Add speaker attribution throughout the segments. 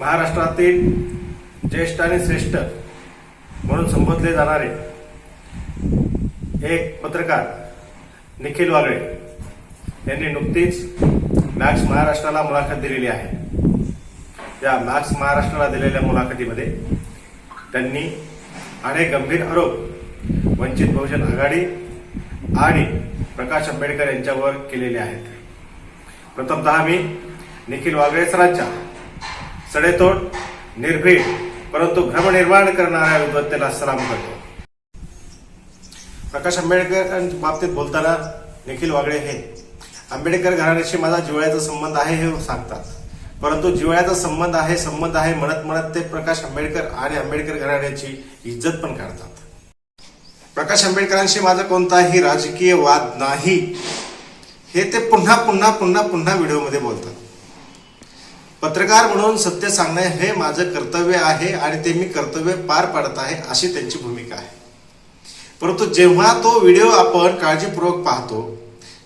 Speaker 1: महाराष्ट्रातील ज्येष्ठ आणि श्रेष्ठ म्हणून संबोधले जाणारे एक पत्रकार निखिल वागळे यांनी नुकतीच मॅक्स महाराष्ट्राला मुलाखत दिलेली आहे. या मॅक्स महाराष्ट्राला दिलेल्या मुलाखतीमध्ये त्यांनी अनेक गंभीर आरोप वंचित बहुजन आघाडी आणि प्रकाश आंबेडकर यांच्यावर केलेले आहेत. प्रथमतः मी निखिल वागळे सरांच्या सडेतोड निर्भीड परंतु भ्रमनिर्माण करणाऱ्या विद्वत्तेला सलाम करतो. प्रकाश आंबेडकरांच्या बाबतीत बोलताना निखिल वागळे हे आंबेडकर घराण्याशी माझा जिवळ्याचा संबंध आहे हे सांगतात. परंतु जिव्हाळ्याचा संबंध आहे संबंध आहे म्हणत म्हणत ते प्रकाश आंबेडकर आणि आंबेडकर घराण्याची इज्जत पण काढतात. प्रकाश आंबेडकरांशी माझा कोणताही राजकीय वाद नाही. हे ते पुन्हा पुन्हा पुन्हा पुन्हा व्हिडिओमध्ये बोलतात. पत्रकार म्हणून सत्य सांगणे हे माझं कर्तव्य आहे आणि ते मी कर्तव्य पार पाडत आहे अशी त्यांची भूमिका आहे. परंतु जेव्हा तो व्हिडिओ आपण काळजीपूर्वक पाहतो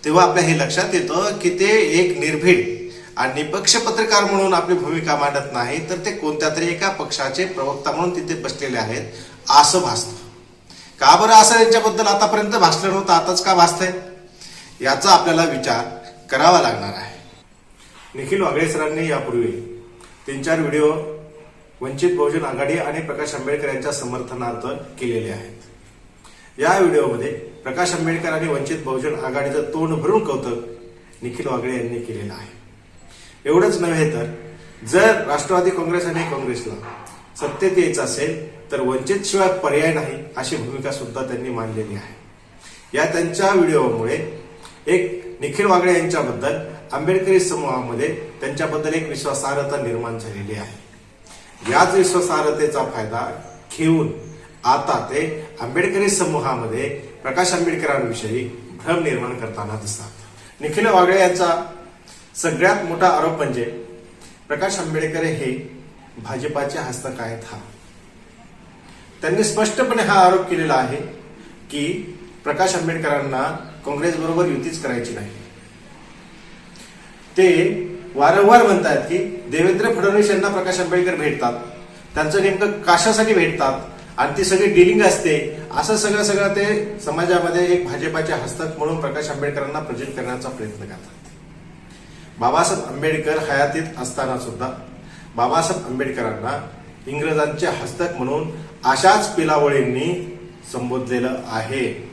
Speaker 1: तेव्हा आपल्या हे लक्षात येतं की ते एक निर्भीड आणि निपक्ष पत्रकार म्हणून आपली भूमिका मांडत नाही तर ते कोणत्या तरी एका पक्षाचे प्रवक्ता म्हणून तिथे बसलेले आहेत असं भासतं. का बरं असं यांच्याबद्दल आतापर्यंत भासलं नव्हतं आताच का भासतंय? याचा आपल्याला विचार करावा लागणार आहे. निखिल वागळे सरांनी यापूर्वी तीन चार व्हिडिओ वंचित बहुजन आघाडी आणि प्रकाश आंबेडकर यांच्या समर्थनार्थ केलेले आहेत. या व्हिडिओमध्ये प्रकाश आंबेडकर आणि वंचित बहुजन आघाडीचं तोंड भरून कौतुक निखिल वागळे यांनी केलेलं आहे. एवढंच नव्हे तर जर राष्ट्रवादी काँग्रेस आणि काँग्रेसला सत्तेत यायचं असेल तर वंचित शिवाय पर्याय नाही अशी भूमिका सुद्धा त्यांनी मांडलेली आहे. या त्यांच्या व्हिडिओमुळे एक निखिल वागळे यांच्याबद्दल आंबेडकरी समूहामध्ये त्यांच्याबद्दल एक विश्वासार्हता निर्माण झालेली आहे. याच विश्वासार्हतेचा फायदा घेऊन आता ते आंबेडकरी समूहामध्ये प्रकाश आंबेडकरांविषयी भ्रम निर्माण करताना दिसतात. निखिल वागळे यांचा सगळ्यात मोठा आरोप म्हणजे प्रकाश आंबेडकर हे भाजपाचे हस्तक आहेत हा. त्यांनी स्पष्टपणे हा आरोप केलेला आहे की प्रकाश आंबेडकरांना काँग्रेस बरोबर युतीच करायची नाही. ते वारंवार म्हणतात की देवेंद्र फडणवीस यांना प्रकाश आंबेडकर भेटतात. त्यांचं नेमकं कशासाठी भेटतात. आणि ती सगळी डिलिंग असते. असं सगळं सगळं ते समाजामध्ये एक भाजपाचे हस्तक म्हणून प्रकाश आंबेडकरांना प्रेझेंट करण्याचा प्रयत्न करतात. बाबासाहेब आंबेडकर हयातीत असताना सुद्धा बाबासाहेब आंबेडकरांना इंग्रजांचे हस्तक म्हणून अशाच पिलावळींनी संबोधलेलं आहे.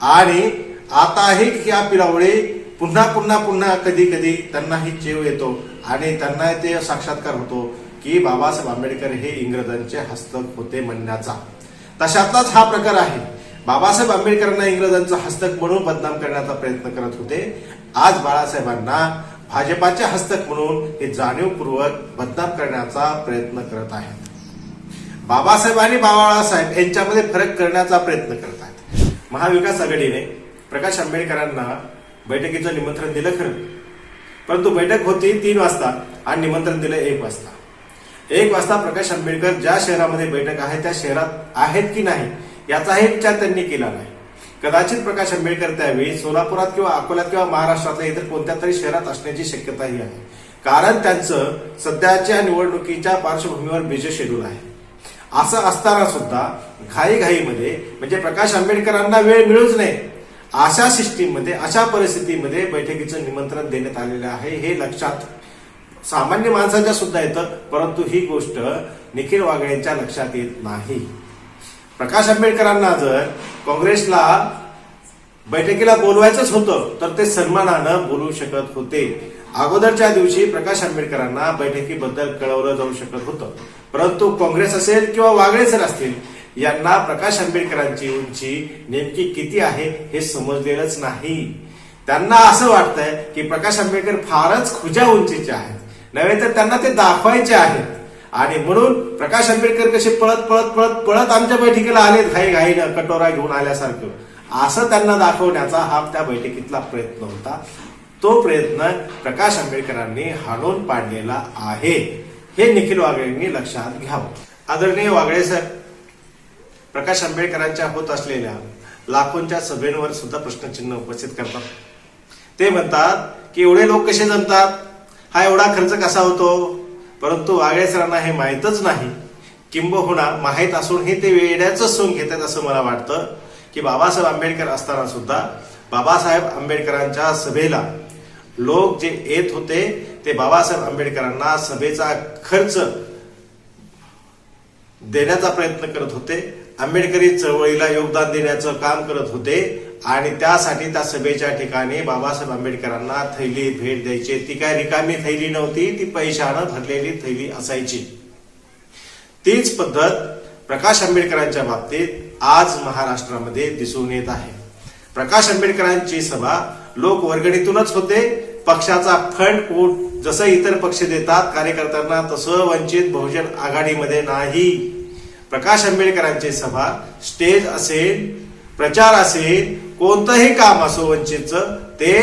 Speaker 1: आणि आताही या पिलावळी पुन्हा पुन्हा पुन्हा कधी कधी त्यांनाही चेव येतो आणि त्यांना ते साक्षात्कार होतो की बाबासाहेब आंबेडकर हे इंग्रजांचे हस्तक होते म्हणण्याचा. तशातलाच हा प्रकार आहे. बाबासाहेब आंबेडकरांना इंग्रजांचं हस्तक म्हणून बदनाम करण्याचा प्रयत्न करत होते. आज बाळासाहेबांना भाजपाचे हस्तक म्हणून हे जाणीवपूर्वक बदनाम करण्याचा प्रयत्न करत आहेत. बाबासाहेब आणि बाबासाहेब यांच्यामध्ये फरक करण्याचा प्रयत्न करत आहेत. महाविकास आघाडीने प्रकाश आंबेडकरांना बैठकीचं निमंत्रण दिलं खरं. परंतु बैठक होती तीन वाजता आणि निमंत्रण दिलं एक वाजता. एक वाजता प्रकाश आंबेडकर ज्या शहरामध्ये बैठक आहे त्या शहरात आहेत की नाही याचाही विचार त्यांनी केला नाही. कदाचित प्रकाश आंबेडकर त्यावेळी सोलापुरात किंवा अकोल्यात किंवा महाराष्ट्रातल्या इतर कोणत्या तरी शहरात असण्याची शक्यताही आहे. कारण त्यांचं सध्याच्या निवडणुकीच्या पार्श्वभूमीवर बिझी शेड्यूल आहे. असं असताना सुद्धा घाईघाईमध्ये म्हणजे प्रकाश आंबेडकरांना वेळ मिळूच नाही. अशा सिस्टीममध्ये अशा परिस्थितीमध्ये बैठकीचं निमंत्रण देण्यात आलेलं आहे हे लक्षात सामान्य माणसाच्या सुद्धा येतं परंतु ही गोष्ट निखिल वागळेंच्या लक्षात येत नाही. प्रकाश आंबेडकरांना जर काँग्रेसला बैठकीला बोलवायचंच होतं तर ते सन्मानानं बोलू शकत होते. अगोदरच्या दिवशी प्रकाश आंबेडकरांना बैठकीबद्दल कळवलं जाऊ शकत होतं. परंतु काँग्रेस असेल किंवा वागळे जर असतील यांना प्रकाश आंबेडकरांची उंची नेमकी किती आहे हे समजलेलंच नाही. त्यांना असं वाटतंय की प्रकाश आंबेडकर फारच खुज्या उंचीचे आहेत. नव्हे तर त्यांना ते दाखवायचे आहेत. आणि म्हणून प्रकाश आंबेडकर कसे पळत पळत पळत पळत आमच्या बैठकीला आले घाई घाईनं कटोरा घेऊन आल्यासारखं. असं त्यांना दाखवण्याचा हा त्या बैठकीतला प्रयत्न होता. तो प्रयत्न प्रकाश आंबेडकरांनी हाणून पाडलेला आहे. हे निखिल वागळेंनी लक्षात घ्यावं. आदरणीय वागळे सर प्रकाश आंबेडकरांच्या होत असलेल्या लाखोंच्या सभेंवर सुद्धा प्रश्नचिन्ह उपस्थित करतात. ते म्हणतात की एवढे लोक कसे जमतात? हा एवढा खर्च कसा होतो? परंतु वागळे सरांना हे माहीतच नाही. किंबहुना माहीत असूनही ते वेड्याच सोंग घेतात असं मला वाटतं की बाबासाहेब आंबेडकर असताना सुद्धा बाबासाहेब आंबेडकरांच्या सभेला लोक जे येत होते ते बाबासाहेब आंबेडकरांना सभेचा खर्च देण्याचा प्रयत्न करत होते. आंबेडकरी चळवळीला योगदान देण्याचं काम करत होते आणि त्यासाठी त्या सभेच्या ठिकाणी बाबासाहेब आंबेडकरांना थैली भेट द्यायची. ती काय रिकामी थैली नव्हती ती पैशानं भरलेली थैली असायची. तीच पद्धत प्रकाश आंबेडकरांच्या बाबतीत आज महाराष्ट्रामध्ये दिसून येत आहे. प्रकाश आंबेडकरांची सभा लोक वर्गणीतूनच होते. पक्षाचा फंड कोट जसं इतर पक्ष देतात कार्यकर्त्यांना तसं वंचित बहुजन आघाडीमध्ये नाही. प्रकाश आंबेडकरांची सभा स्टेज असेल प्रचार असेल कोणतंही काम असो वंचितचं ते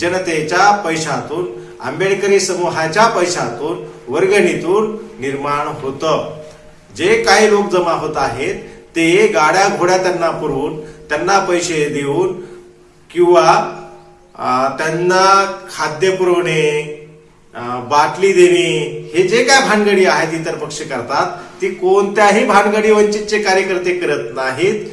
Speaker 1: जनतेच्या पैशातून आंबेडकरी समूहाच्या पैशातून वर्गणीतून निर्माण होतं. जे काही लोक जमा होत आहेत ते गाड्या घोड्या त्यांना पुरवून त्यांना पैसे देऊन किंवा त्यांना खाद्य पुरवणे बाटली देणे हे जे काय भानगडी आहेत इतर पक्ष करतात ती कोणत्याही भानगडी वंचितचे कार्यकर्ते करत नाहीत.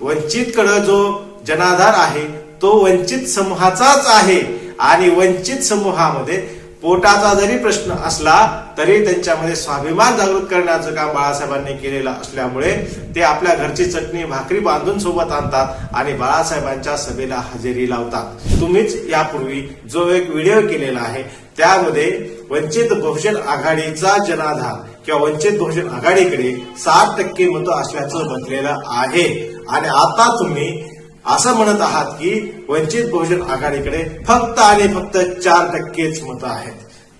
Speaker 1: वंचितकडं जो जनाधार आहे तो वंचित समूहाचाच आहे. आणि वंचित समूहामध्ये पोटाचा जरी प्रश्न असला तरी त्यांच्यामध्ये स्वाभिमान जागृत करण्याचं काम बाळासाहेबांनी केलेलं असल्यामुळे ते आपल्या घरची चटणी भाकरी बांधून सोबत आणतात आणि बाळासाहेबांच्या सभेला हजेरी लावतात. तुम्हीच यापूर्वी जो एक व्हिडिओ केलेला आहे त्यामध्ये वंचित बहुजन आघाडीचा जनाधार किंवा वंचित बहुजन आघाडीकडे साठ टक्के मतं असल्याचं म्हटलेलं आहे. आणि आता तुम्ही असं म्हणत आहात की वंचित बहुजन आघाडीकडे फक्त आणि फक्त चार टक्केच मतं आहेत.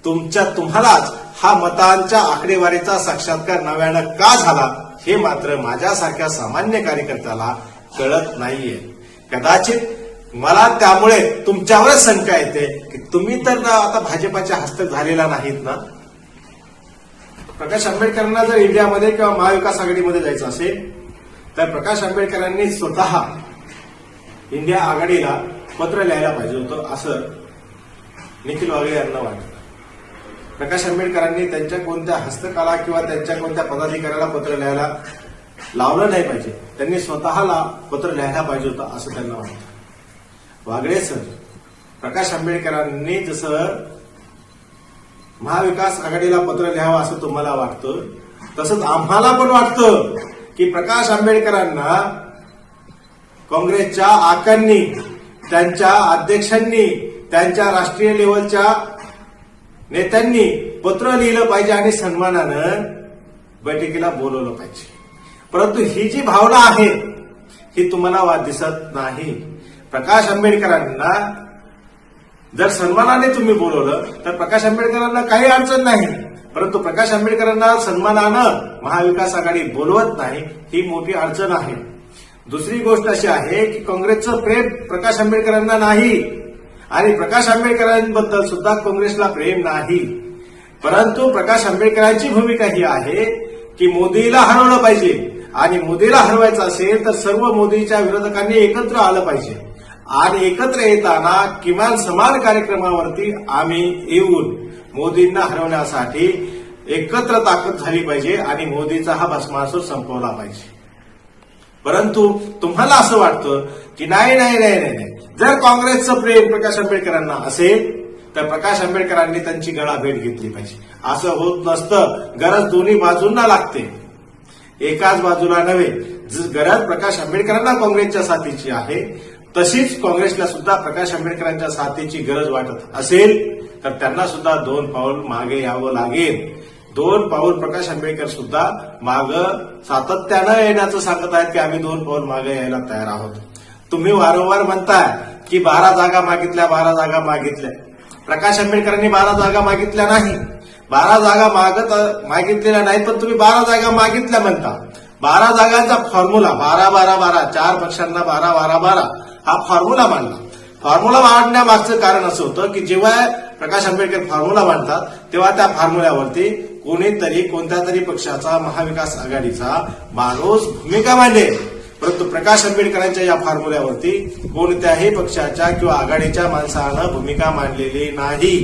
Speaker 1: तुमच्या तुम्हालाच हा मतांच्या आकडेवारीचा साक्षात्कार नव्यानं का झाला हे मात्र माझ्यासारख्या सामान्य कार्यकर्त्याला कळत नाहीये. कदाचित मला त्यामुळे तुमच्यावरच शंका येते की तुम्ही तर ना आता भाजपाच्या हस्तक झालेला नाहीत ना? प्रकाश आंबेडकरांना जर इंडियामध्ये किंवा महाविकास आघाडीमध्ये जायचं असेल तर प्रकाश आंबेडकरांनी स्वतः इंडिया आघाडीला पत्र लिहायला पाहिजे होतं असं निखिल वागळे यांना वाटतं. प्रकाश आंबेडकरांनी त्यांच्या कोणत्या हस्तकला किंवा त्यांच्या कोणत्या पदाधिकाऱ्याला पत्र लिहायला लावलं नाही पाहिजे त्यांनी स्वतःला पत्र लिहायला पाहिजे होतं असं त्यांना वाटतं. वागळे सर प्रकाश आंबेडकरांनी जसं महाविकास आघाडीला पत्र लिहावं असं तुम्हाला वाटतं तसंच आम्हाला पण वाटतं की प्रकाश आंबेडकरांना काँग्रेसच्या आकांनी त्यांच्या अध्यक्षांनी त्यांच्या राष्ट्रीय लेवलच्या नेत्यांनी पत्र लिहिलं पाहिजे आणि सन्मानानं बैठकीला बोलवलं पाहिजे. परंतु ही जी भावना आहे ही तुम्हाला वाद दिसत नाही. प्रकाश आंबेडकरांना जर सन्मानाने तुम्ही बोलवलं तर प्रकाश आंबेडकरांना काही अडचण नाही. परंतु प्रकाश आंबेडकरांना सन्मानानं महाविकास आघाडी बोलवत नाही ही मोठी अडचण आहे. दुसरी गोष्ट अशी आहे की काँग्रेसचं प्रेम प्रकाश आंबेडकरांना नाही. आणि प्रकाश आंबेडकरांबद्दल सुद्धा काँग्रेसला प्रेम नाही. परंतु प्रकाश आंबेडकरांची भूमिका ही आहे की मोदीला हरवलं पाहिजे. आणि मोदीला हरवायचं असेल तर सर्व मोदीच्या विरोधकांनी एकत्र आलं पाहिजे. आणि एकत्र येताना किमान समान कार्यक्रमावरती आम्ही येऊन मोदींना हरवण्यासाठी एकत्र ताकद झाली पाहिजे आणि मोदीचा हा भस्मासूर संपवला पाहिजे. परंतु तुम्हाला असं वाटतं की नाही नाही नाही नाही नाही. जर काँग्रेसचं प्रेम प्रकाश आंबेडकरांना असेल तर प्रकाश आंबेडकरांनी त्यांची गळा भेट घेतली पाहिजे. असं होत नसतं. गरज दोन्ही बाजूंना लागते. एकाच बाजूला नव्हे. ज- गरज प्रकाश आंबेडकरांना काँग्रेसच्या साथीची आहे तशीच काँग्रेसला सुद्धा प्रकाश आंबेडकरांच्या साथीची गरज वाटत असेल तर त्यांना सुद्धा दोन पाऊल मागे यावं लागेल. दोन पाऊल प्रकाश आंबेडकर सुद्धा माग सातत्यानं येण्याचं सांगत आहेत की आम्ही दोन पाऊल मागे यायला तयार आहोत. तुम्ही वारंवार म्हणताय की बारा जागा मागितल्या बारा जागा मागितल्या. प्रकाश आंबेडकरांनी बारा जागा मागितल्या नाही. बारा जागा मागत मागितलेल्या नाहीत पण तुम्ही बारा जागा मागितल्या म्हणता. बारा जागांचा फॉर्म्युला बारा बारा बारा चार पक्षांना बारा बारा बारा हा फॉर्म्युला मांडला. फॉर्म्युला मांडण्यामागचं कारण असं होतं की जेव्हा प्रकाश आंबेडकर फॉर्म्युला मांडतात तेव्हा त्या फॉर्म्युल्यावरती कोणीतरी कोणत्या तरी पक्षाचा महाविकास आघाडीचा माणूस भूमिका मांडेल. परंतु प्रकाश आंबेडकरांच्या या फॉर्म्युल्यावरती कोणत्याही पक्षाच्या किंवा आघाडीच्या माणसानं भूमिका मांडलेली नाही.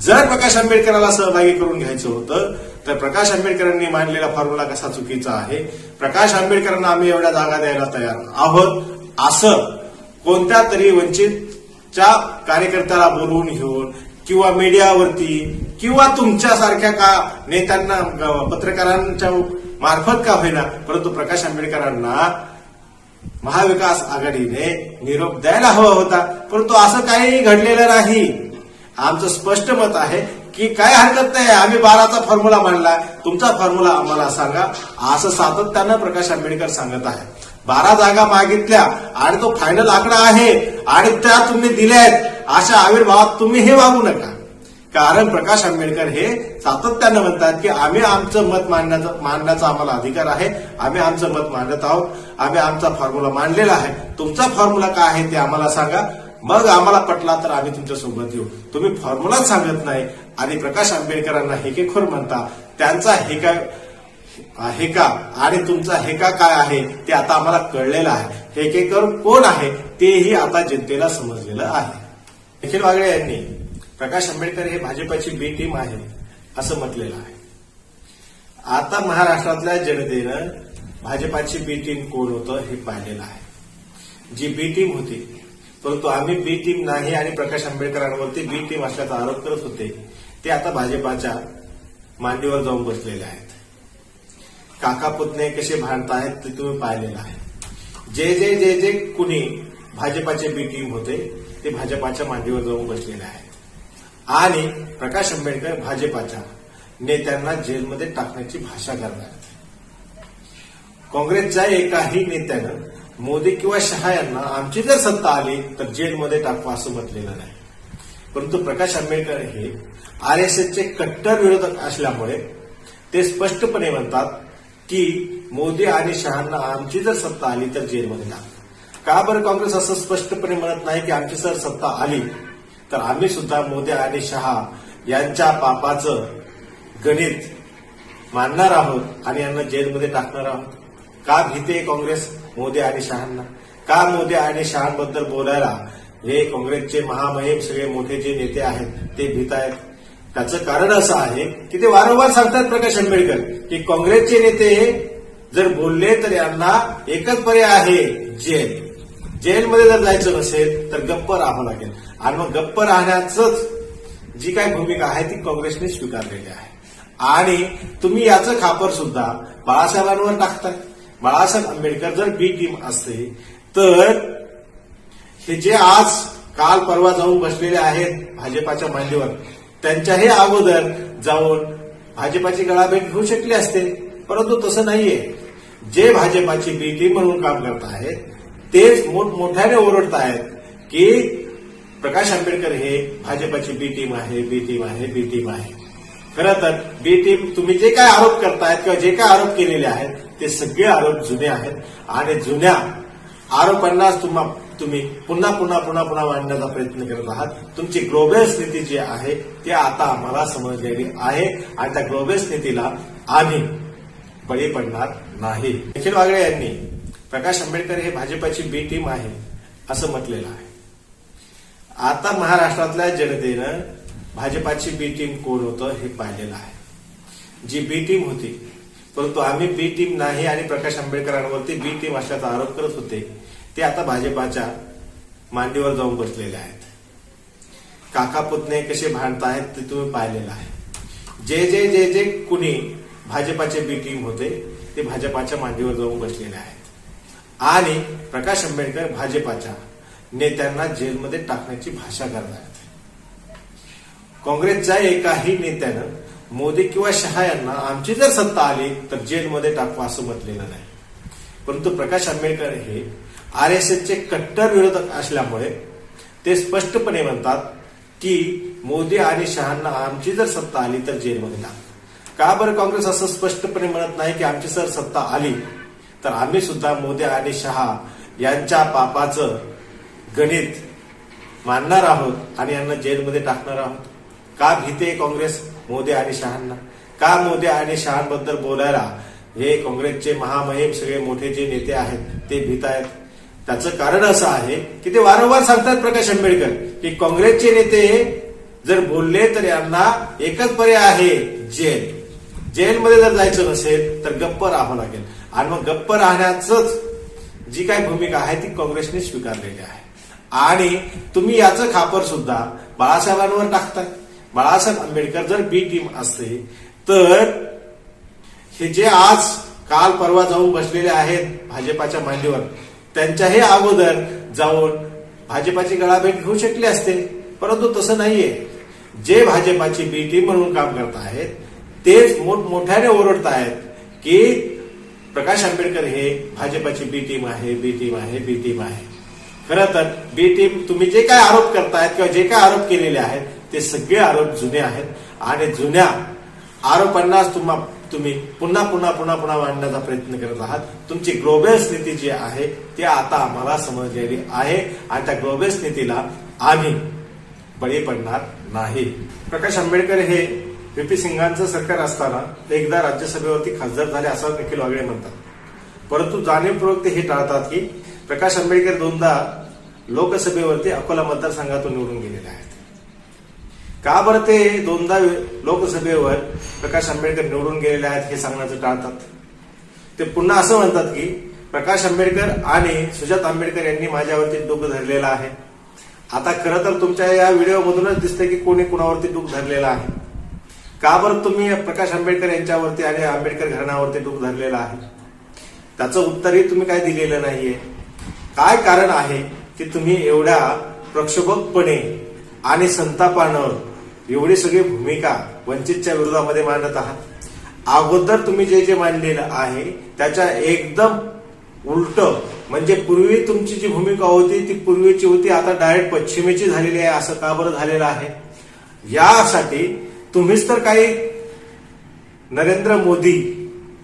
Speaker 1: जर प्रकाश आंबेडकरांना सहभागी करून घ्यायचं होतं तर प्रकाश आंबेडकरांनी मांडलेला फॉर्म्युला कसा चुकीचा आहे? प्रकाश आंबेडकरांना आम्ही एवढ्या जागा द्यायला तयार आहोत. असं कोणत्या तरी वंचितच्या कार्यकर्त्याला बोलवून घेऊन किंवा मीडियावरती किंवा तुमच्यासारख्या का नेत्यांना पत्रकारांच्या मार्फत का होईना परंतु प्रकाश आंबेडकरांना महाविकास आघाडीने निरोप द्यायला हवा होता. परंतु असं काही घडलेलं नाही. आमचं स्पष्ट मत आहे की काय हरकत नाही. आम्ही बाराचा फॉर्म्युला मांडला. तुमचा फॉर्म्युला आम्हाला सांगा. असं सातत्यानं प्रकाश आंबेडकर सांगत आहे. बारा जागा मागितल्या आणि तो फायनल आकडा आहे. आणि त्या तुम्ही दिल्या आहेत अशा आविर्भावात तुम्ही हे वागू नका. कारण प्रकाश आंबेडकर हे सातत्यानं म्हणतात की आम्ही आमचं मत मांडण्याचा मांडण्याचा आम्हाला अधिकार आहे. आम्ही आमचं मत मांडत आहोत. आम्ही आमचा फॉर्म्युला मांडलेला आहे. तुमचा फॉर्म्युला काय आहे ते आम्हाला सांगा. मग आम्हाला पटला तर आम्ही तुमच्यासोबत येऊ. तुम्ही फॉर्म्युलाच सांगत नाही आणि प्रकाश आंबेडकरांना हेकेखोर म्हणता. त्यांचा हे काय हेका. आणि तुमचा हेका काय आहे ते आता आम्हाला कळलेलं आहे. हेकेकर कोण आहे तेही आता जनतेला समजलेलं आहे. निखिल वागळे यांनी प्रकाश आंबेडकर हे भाजपाची बी टीम आहे असं म्हटलेलं आहे. आता महाराष्ट्रातल्या जनतेनं भाजपाची बी टीम कोण होतं हे पाहिलेलं आहे. जी बी टीम होती परंतु आम्ही बी टीम नाही आणि प्रकाश आंबेडकरांवरती बी टीम असल्याचा आरोप करत होते ते आता भाजपाच्या मांडीवर जाऊन बसलेले आहेत. काका पुतणे कसे भांडतायत ते तुम्ही पाहिलेलं आहे. जे जे जे जे कुणी भाजपाचे बी टीम होते ते भाजपाच्या मांडीवर जाऊन बसलेले आहेत. आणि प्रकाश आंबेडकर भाजपाच्या नेत्यांना जेलमध्ये टाकण्याची भाषा करणार काँग्रेसच्या एकाही नेत्यानं मोदी किंवा शहा यांना आमची जर सत्ता आली तर जेलमध्ये टाकवा असं म्हटलेलं नाही. परंतु प्रकाश आंबेडकर हे आरएसएसचे कट्टर विरोधक असल्यामुळे ते स्पष्टपणे म्हणतात की मोदी आणि शहांना आमची जर सत्ता आली तर जेलमध्ये टाक. का बरं काँग्रेस असं स्पष्टपणे म्हणत नाही की आमची जर सत्ता आली तर आम्ही सुद्धा मोदी आणि शहा यांच्या पापाचं गणित मानणार आहोत आणि यांना जेलमध्ये टाकणार आहोत? का भीते काँग्रेस मोदी आणि शहांना? का मोदी आणि शहांबद्दल बोलायला हे काँग्रेसचे महामहिम सगळे मोठे जे नेते आहेत ते भीत आहेत? त्याचं कारण असं आहे की ते वारंवार सांगतात प्रकाश आंबेडकर की काँग्रेसचे नेते जर बोलले तर यांना एकच पर्याय आहे जेल. जेलमध्ये जर जायचं नसेल तर गप्प राहावं लागेल. आणि मग गप्प राहण्याचंच जी काय भूमिका आहे ती काँग्रेसने स्वीकारलेली आहे. आणि तुम्ही याचं खापर सुद्धा बाळासाहेबांवर टाकताय. बाळासाहेब आंबेडकर जर बी टीम असते तर हे जे आज काल परवा जाऊन बसलेले आहेत भाजपाच्या मांडीवर त्यांच्याही अगोदर जाऊन भाजपाची गळाभेट घेऊ शकली असते परंतु तसं नाहीये. जे भाजपाची बी टीम म्हणून काम करत आहेत तेच मोठमोठ्याने ओरडत आहेत की प्रकाश आंबेडकर हे भाजपाची बी टीम आहे बी टीम आहे बी टीम आहे. खरं तर बी टीम तुम्ही जे काय आरोप करतायत किंवा जे काय आरोप केलेले आहेत ते सगळे आरोप जुने आहेत. आणि जुन्या आरोपांनाच तुम्हाला तुम्ही पुन्हा पुन्हा पुन्हा पुन्हा मांडण्याचा प्रयत्न करत आहात. तुमची ग्लोबल स्थिती जी आहे ती आता आम्हाला समजलेली आहे. आणि त्या ग्लोबल स्थितीला आम्ही बळी पडणार नाही. निखिल वागळे यांनी प्रकाश आंबेडकर हे भाजपाची बी टीम आहे असं म्हटलेलं आहे. आता महाराष्ट्रातल्या जनतेनं भाजपाची बी टीम कोण होतं हे पाहिलेलं आहे. जी बी टीम होती परंतु आम्ही बी टीम नाही आणि प्रकाश आंबेडकरांवरती बी टीम असल्याचा आरोप करत होते. ते आता भाजपाच्या मांडीवर जाऊन बसलेले आहेत. काका पुतणे कसे भांडतायत ते तुम्ही पाहिलेलं आहे. जे जे जे जे कुणी भाजपाचे बी टीम होते ते भाजपाच्या मांडीवर जाऊन बसलेले आहेत. आणि प्रकाश आंबेडकर भाजपाच्या नेत्यांना जेलमध्ये टाकण्याची भाषा करतात काँग्रेसच्या एकाही नेत्यानं मोदी किंवा शहा यांना आमची जर सत्ता आली तर जेलमध्ये टाकवा असं म्हटलेलं नाही. परंतु प्रकाश आंबेडकर हे आर एस कट्टर विरोधक असल्यामुळे ते स्पष्टपणे म्हणतात की मोदी आणि शहांना आमची जर सत्ता आली तर जेलमध्ये टाक का बरं काँग्रेस असं स्पष्टपणे म्हणत नाही की आमची जर सत्ता आली तर आम्ही सुद्धा मोदी आणि शहा यांच्या पापाचं गणित मानणार आहोत आणि यांना जेलमध्ये टाकणार आहोत? का भीते काँग्रेस मोदी आणि शहांना? का मोदी आणि शहांबद्दल बोलायला हे काँग्रेसचे महामहिम सगळे मोठे जे नेते आहेत ते भीत आहेत? त्याचं कारण असं आहे की ते वारंवार सांगतात प्रकाश आंबेडकर की काँग्रेसचे नेते जर बोलले तर यांना एकच पर्याय आहे जेल. जेलमध्ये जर जायचं नसेल तर गप्प राहावं लागेल. आणि मग गप्प राहण्याचंच जी काही भूमिका आहे ती काँग्रेसने स्वीकारलेली आहे. आणि तुम्ही याचं खापर सुद्धा बाळासाहेबांवर टाकताय. बाळासाहेब आंबेडकर जर बी टीम असते तर हे जे आज काल परवा जाऊन बसलेले आहेत भाजपाच्या मांडीवर त्यांच्याही अगोदर जाऊन भाजपाची गळाभेट घेऊ शकले असते. परंतु तसं नाहीये. जे भाजपाची बी टीम म्हणून काम करत आहेत तेच मोठमोठ्याने ओरडत आहेत की प्रकाश आंबेडकर हे भाजपाची बी टीम आहे बी टीम आहे बी टीम आहे. खरं तर बी टीम तुम्ही जे काय आरोप करतायत किंवा जे काय आरोप केलेले आहेत ते सगळे आरोप जुने आहेत. आणि जुन्या आरोपांनाच तुम्हा तुम्ही पुन्हा पुन्हा पुन्हा पुन्हा मांडण्याचा प्रयत्न करत आहात. तुमची ग्लोबल नीती जी आहे ती आता आम्हाला समजलेली आहे. आणि त्या ग्लोबल नीतीला आम्ही बळी पडणार नाही. प्रकाश आंबेडकर हे व्हीपी सिंगांचं सरकार असताना एकदा राज्यसभेवरती खासदार झाले असं निखिल वागळे म्हणतात. परंतु जाणीवपूर्वक ते हे टाळतात की प्रकाश आंबेडकर दोनदा लोकसभेवरती अकोला मतदारसंघातून निवडून गेलेले आहेत. का बरं ते दोनदा लोकसभेवर प्रकाश आंबेडकर निवडून गेलेले आहेत हे सांगण्याचं टाळतात? ते पुन्हा असं म्हणतात की प्रकाश आंबेडकर आणि सुजात आंबेडकर यांनी माझ्यावरती डोकं धरलेलं आहे. आता खरं तर तुमच्या या व्हिडिओमधूनच दिसतंय की कोणी कुणावरती डूक धरलेलं आहे. का बरं तुम्ही प्रकाश आंबेडकर यांच्यावरती आणि आंबेडकर घराण्यावरती डूक धरलेलं आहे? त्याचं उत्तरही तुम्ही काय दिलेलं नाहीये. काय कारण आहे की तुम्ही एवढ्या प्रक्षोभकपणे आणि संतापानं एवढी सगळी भूमिका वंचितच्या विरोधामध्ये मांडत आहात. अगोदर तुम्ही जे जे मांडलेलं आहे त्याच्या एकदम उलट म्हणजे पूर्वी तुमची जी भूमिका होती ती पूर्वीची होती आता डायरेक्ट पश्चिमेची झालेली आहे असं का बरं झालेलं आहे? यासाठी तुम्हीच तर काही नरेंद्र मोदी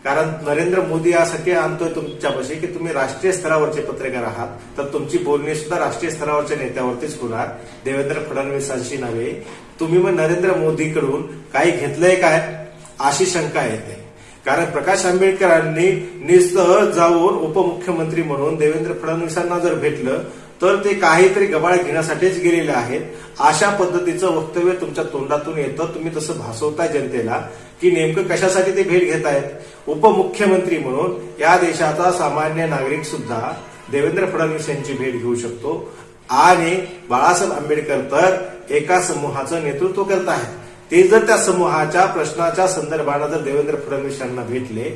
Speaker 1: कारण नरेंद्र मोदी यासाठी आणतोय तुमच्यापाशी की तुम्ही राष्ट्रीय स्तरावरचे पत्रकार आहात. तर तुमची बोलणी सुद्धा राष्ट्रीय स्तरावरच्या नेत्यावरतीच होणार. देवेंद्र फडणवीसांशी नव्हे तुम्ही मग नरेंद्र मोदीकडून काही घेतलंय काय? अशी शंका येते. कारण प्रकाश आंबेडकरांनी निस्सह जाऊन उपमुख्यमंत्री म्हणून देवेंद्र फडणवीसांना जर भेटलं तर ते काहीतरी गबाळ घेण्यासाठीच गेलेले आहेत. अशा पद्धतीचं वक्तव्य तुमच्या तोंडातून येतं. तुम्ही तसं भासवताय जनतेला की नेमकं कशासाठी ते भेट घेत आहेत उपमुख्यमंत्री म्हणून या देशाचा सामान्य नागरिक सुद्धा देवेंद्र फडणवीस यांची भेट घेऊ शकतो. आणि बाळासाहेब आंबेडकर तर एका समूहाचं नेतृत्व करत आहेत. ते जर त्या समूहाच्या प्रश्नाच्या संदर्भानं जर देवेंद्र फडणवीस यांना भेटले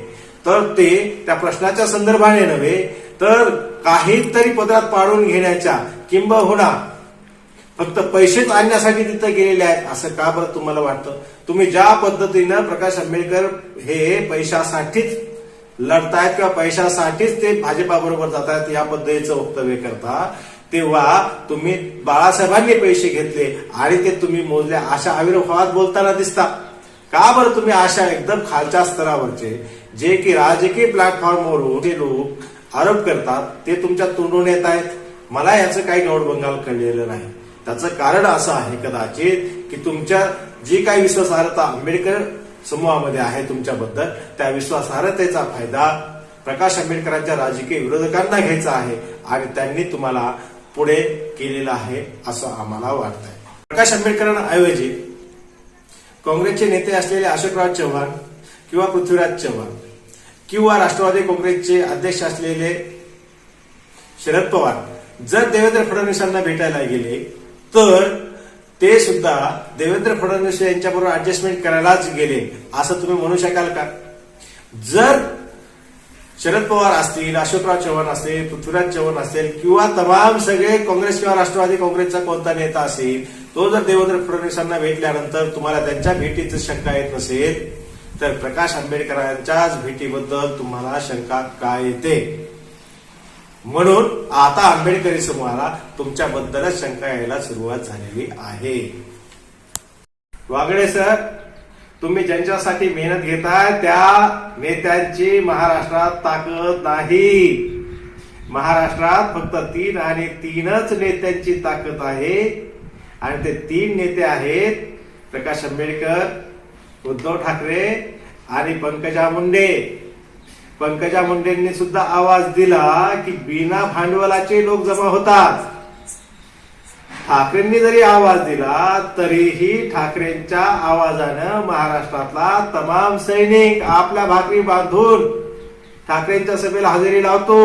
Speaker 1: तर ते त्या प्रश्नाच्या संदर्भाने नव्हे तर काहीतरी पदरात पाडून घेण्याच्या किंबहुना फक्त पैसेच आणण्यासाठी तिथं गेलेले आहेत असं का बरं तुम्हाला वाटतं? तुम्ही ज्या पद्धतीनं प्रकाश आंबेडकर हे पैशासाठीच लढतायत किंवा पैशासाठीच ते भाजपाबरोबर जात आहेत या पद्धतीचं वक्तव्य करता तेव्हा तुम्ही बाळासाहेबांनी पैसे घेतले आणि ते तुम्ही मोजले. अशा आविर्भावात बोलताना दिसता. का बरं तुम्ही अशा एकदम खालच्या स्तरावरचे जे की राजकीय प्लॅटफॉर्मवरून जे लोक आरोप करतात ते तुमच्या तोंडून येत आहेत? मला याचं काही गौडबंगाल कळलेलं नाही. त्याचं कारण असं आहे कदाचित की तुमच्या जी काही विश्वासार्हता आंबेडकर समूहामध्ये आहे तुमच्याबद्दल त्या विश्वासार्हतेचा फायदा प्रकाश आंबेडकरांच्या राजकीय विरोधकांना घ्यायचा आहे आणि त्यांनी तुम्हाला पुढे केलेलं आहे असं आम्हाला वाटतंय. प्रकाश आंबेडकरांऐवजी काँग्रेसचे नेते असलेले अशोकराव चव्हाण किंवा पृथ्वीराज चव्हाण किंवा राष्ट्रवादी काँग्रेसचे अध्यक्ष असलेले शरद पवार जर देवेंद्र फडणवीसांना भेटायला गेले तर ते सुद्धा देवेंद्र फडणवीस यांच्याबरोबर ऍडजस्टमेंट करायलाच गेले असं तुम्ही म्हणू शकाल का? जर शरद पवार असतील अशोकराव चव्हाण असतील पृथ्वीराज चव्हाण असतील किंवा तमाम सगळे काँग्रेस किंवा राष्ट्रवादी काँग्रेसचा कोणता नेता असेल तो जर देवेंद्र फडणवीसांना भेटल्यानंतर तुम्हाला त्यांच्या भेटीचं शंका येत नसेल तर प्रकाश आंबेडकरांच्याच भेटीबद्दल तुम्हाला शंका का येते? म्हणून आता आंबेडकरी समूहाला तुमच्याबद्दलच शंका यायला सुरुवात झालेली आहे. वागडे सर तुम्ही ज्यांच्यासाठी मेहनत घेताय त्या नेत्यांची महाराष्ट्रात ताकद नाही. महाराष्ट्रात फक्त तीन आणि तीनच नेत्यांची ताकद आहे. आणि ते तीन नेते आहेत प्रकाश आंबेडकर उद्धव ठाकरे आणि पंकजा मुंडे. पंकजा मुंडेंनी सुद्धा आवाज दिला की बिना भांडवलाचे लोक जमा होतात. ठाकरेंनी जरी आवाज दिला तरीही ठाकरेंच्या आवाजानं महाराष्ट्रातला तमाम सैनिक आपल्या भाकरी बांधून ठाकरेंच्या सभेला हजेरी लावतो.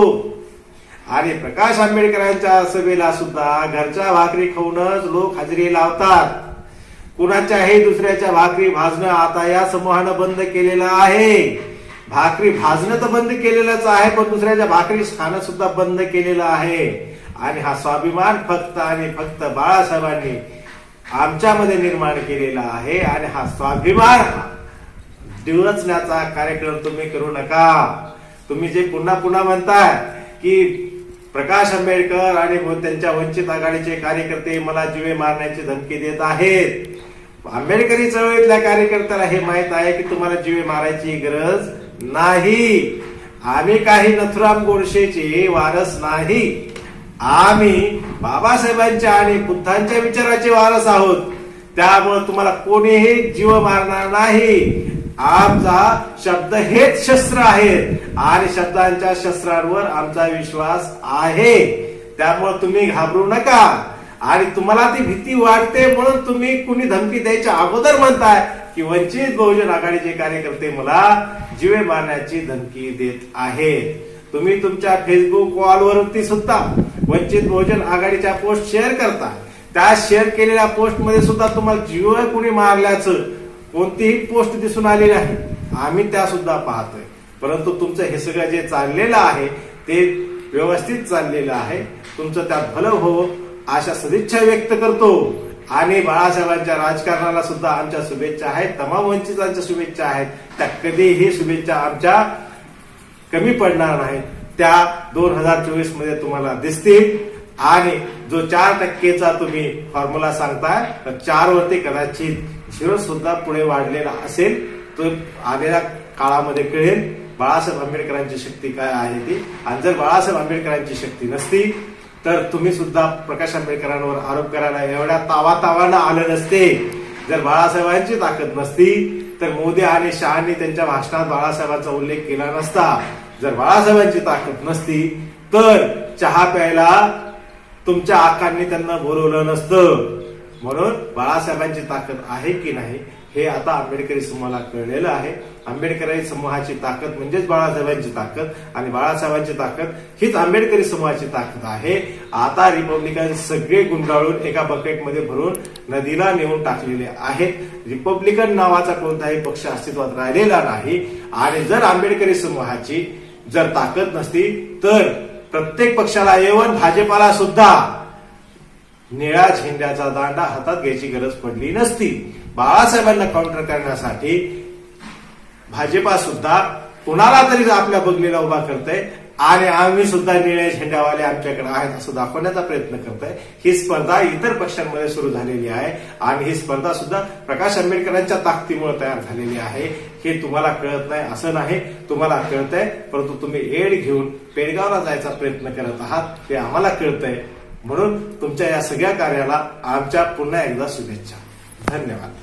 Speaker 1: आणि प्रकाश आंबेडकरांच्या सभेला सुद्धा घरच्या भाकरी खाऊनच लोक हजेरी लावतात. कुणाच्याही दुसऱ्याच्या भाकरी भाजणं आता या समूहानं बंद केलेलं आहे. भाकरी भाजणं तर बंद केलेलंच आहे पण दुसऱ्याच्या भाकरी खाणं सुद्धा बंद केलेलं आहे. आणि हा स्वाभिमान फक्त आणि फक्त बाळासाहेबांनी आमच्यामध्ये निर्माण केलेला आहे आणि हा स्वाभिमान डिवचण्याचा कार्यक्रम तुम्ही करू नका. तुम्ही जे पुन्हा पुन्हा म्हणताय की प्रकाश आंबेडकर आणि त्यांच्या वंचित आघाडीचे कार्यकर्ते मला जीवे मारण्याची धमकी देत आहेत. आंबेडकरी चळवळीतल्या कार्यकर्त्याला हे माहीत आहे की तुम्हाला जीवे मारायची गरज नाही. आम्ही काही नथुराम गोडसेचे वारस नाही. आम्ही बाबासाहेबांच्या आणि बुद्धांच्या विचाराचे वारस आहोत. त्यामुळे तुम्हाला कोणीही जीव मारणार नाही. आमचा शब्द हेच शस्त्र आहे. आणि शब्दांच्या शस्त्रांवर आमचा विश्वास आहे. त्यामुळे तुम्ही घाबरू नका. आणि तुम्हाला ती भीती वाटते म्हणून तुम्ही कुणी धमकी द्यायच्या अगोदर म्हणताय की वंचित बहुजन आघाडीचे कार्यकर्ते मला जीवे मारण्याची धमकी देत आहेत. तुम्ही तुमच्या फेसबुक वॉलवरती सुद्धा वंचित बहुजन आघाडीच्या पोस्ट शेअर करता. त्या शेअर केलेल्या पोस्टमध्ये सुद्धा तुम्हाला जीव कुणी मारल्याचं कोणतीही पोस्ट दिसून आली नाही. आम्ही त्या सुद्धा पाहतोय. परंतु तुमचं हे सगळं जे चाललेलं आहे ते व्यवस्थित चाललेलं आहे. तुमचं त्यात भलं हो अशा सदिच्छा व्यक्त करतो. आणि बाळासाहेबांच्या राजकारणाला सुद्धा आमच्या शुभेच्छा आहेत. तमाम वंचितांच्या शुभेच्छा आहेत. त्या कधीही शुभेच्छा आमच्या कमी पडणार नाही त्या दोन हजार चोवीसमध्ये तुम्हाला दिसतील. आणि जो चार टक्केचा तुम्ही फॉर्म्युला सांगताय तर चार वरती कदाचित झिरो सुद्धा पुढे वाढलेला असेल तो आलेल्या काळामध्ये कळेल. बाळासाहेब आंबेडकरांची शक्ती काय आहे ती? आणि जर बाळासाहेब आंबेडकरांची शक्ती नसती तर तुम्ही सुद्धा प्रकाश आंबेडकरांवर आरोप करायला एवढ्या तावा तावानं आलं नसते. जर बाळासाहेबांची ताकद नसती तर मोदी आणि शहानी त्यांच्या भाषणात बाळासाहेबांचा उल्लेख केला नसता. जर बाळासाहेबांची ताकद नसती तर चहा प्यायला तुमच्या आकांनी त्यांना बोलवलं नसतं. म्हणून बाळासाहेबांची ताकद आहे की नाही हे आता आंबेडकरी समूहाला कळलेलं आहे. आंबेडकरी समूहाची ताकद म्हणजेच बाळासाहेबांची ताकद आणि बाळासाहेबांची ताकद हीच आंबेडकरी समूहाची ताकद आहे. आता रिपब्लिकन सगळे गुंडाळून एका बकेटमध्ये भरून नदीला नेऊन टाकलेले आहेत. रिपब्लिकन नावाचा कोणताही पक्ष अस्तित्वात राहिलेला नाही. आणि जर आंबेडकरी समूहाची जर ताकद नसती तर प्रत्येक पक्षाला येऊन भाजपाला सुद्धा निळ्या झेंड्याचा दांडा हातात घ्यायची गरज पडली नसती. बाळासाहेबांना काउंटर करण्यासाठी भाजपा सुद्धा कुणाला तरी आपल्या बगलीला उभा करतय आणि आम्ही सुद्धा निळ्या झेंड्यावाले आमच्याकडे आहेत असं दाखवण्याचा प्रयत्न करतोय. ही स्पर्धा इतर पक्षांमध्ये सुरू झालेली आहे आणि ही स्पर्धा सुद्धा प्रकाश आंबेडकरांच्या ताकदीमुळे तयार झालेली आहे. हे तुम्हाला कळत नाही असं नाही. तुम्हाला कळतंय परंतु तुम्ही एड घेऊन पेडगावला जायचा प्रयत्न करत आहात ते आम्हाला कळतंय. म्हणून तुमच्या या सगळ्या कार्याला आमच्या पुन्हा एकदा शुभेच्छा. धन्यवाद.